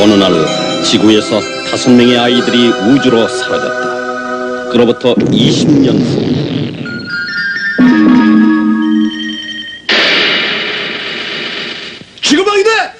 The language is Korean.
어느 날 지구에서 다섯 명의 아이들이 우주로 사라졌다. 그로부터 20년 후 지구방위대